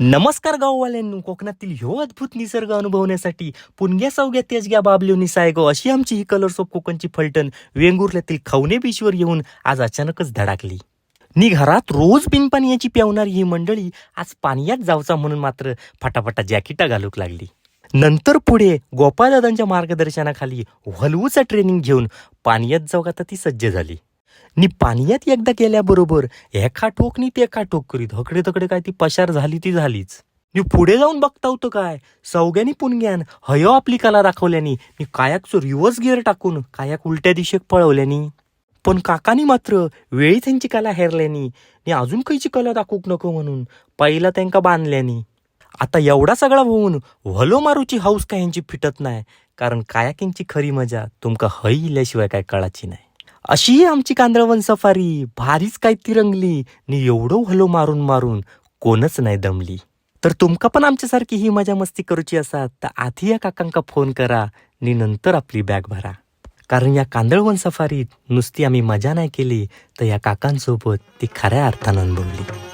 नमस्कार गाववाल्यांनो कोकणातील ह्यो अद्भुत निसर्ग अनुभवण्यासाठी पुणग्या सावग्या तेजग्या बाबल्यो निसायगो अशी आमची ही कलर्स ऑफ कोकणची फलटण वेंगुर्ल्यातील खवणे बीचवर येऊन आज अचानकच धडाकली. नी घरात रोज बिनपाण्याची प्यावणारी ही मंडळी आज पाण्यात जावचा म्हणून मात्र फटाफटा जॅकेटा घालूक लागली. नंतर पुढे गोपाळदादांच्या मार्गदर्शनाखाली हलवूचा ट्रेनिंग घेऊन पाण्यात जाऊ आता ती सज्ज झाली. नी पाण्यात एकदा गेल्याबरोबर एका ठोक नी ते एका ठोक करीत हकडे तकडे काय ती पशार झाली ती झालीच. मी पुढे जाऊन बघता होतं काय? सौग्यानी पुणग्यान हयो आपली कला दाखवल्यानी मी कायाकचो रिव्हर्स गिअर टाकून कायाक उलट्या दिशेक पळवल्यानी. पण काकानी मात्र वेळी त्यांची कला हेरल्यानी नी अजून खंयची कला दाखवूक नको म्हणून पहिला त्यांका बांधल्यानी. आता एवढा सगळा होऊन व्हलो मारूची हाऊस काय यांची फिटत नाही कारण कायाकिंगची खरी मजा तुमका हई इल्याशिवाय काय कळाची नाही अशी आमची कांदळवन सफारी. भारीच काय तिरंगली नी एवढं हलो मारून मारून कोणच नाही दमली. तर तुमका पण आमच्यासारखी ही मजा मस्ती करूची असात तर आधी या काकांका फोन करा नी नंतर आपली बॅग भरा. कारण या कांदळवन सफारीत नुसती आम्ही मजा नाही केली तर या काकांसोबत ती खऱ्या अर्थानं अनुभवली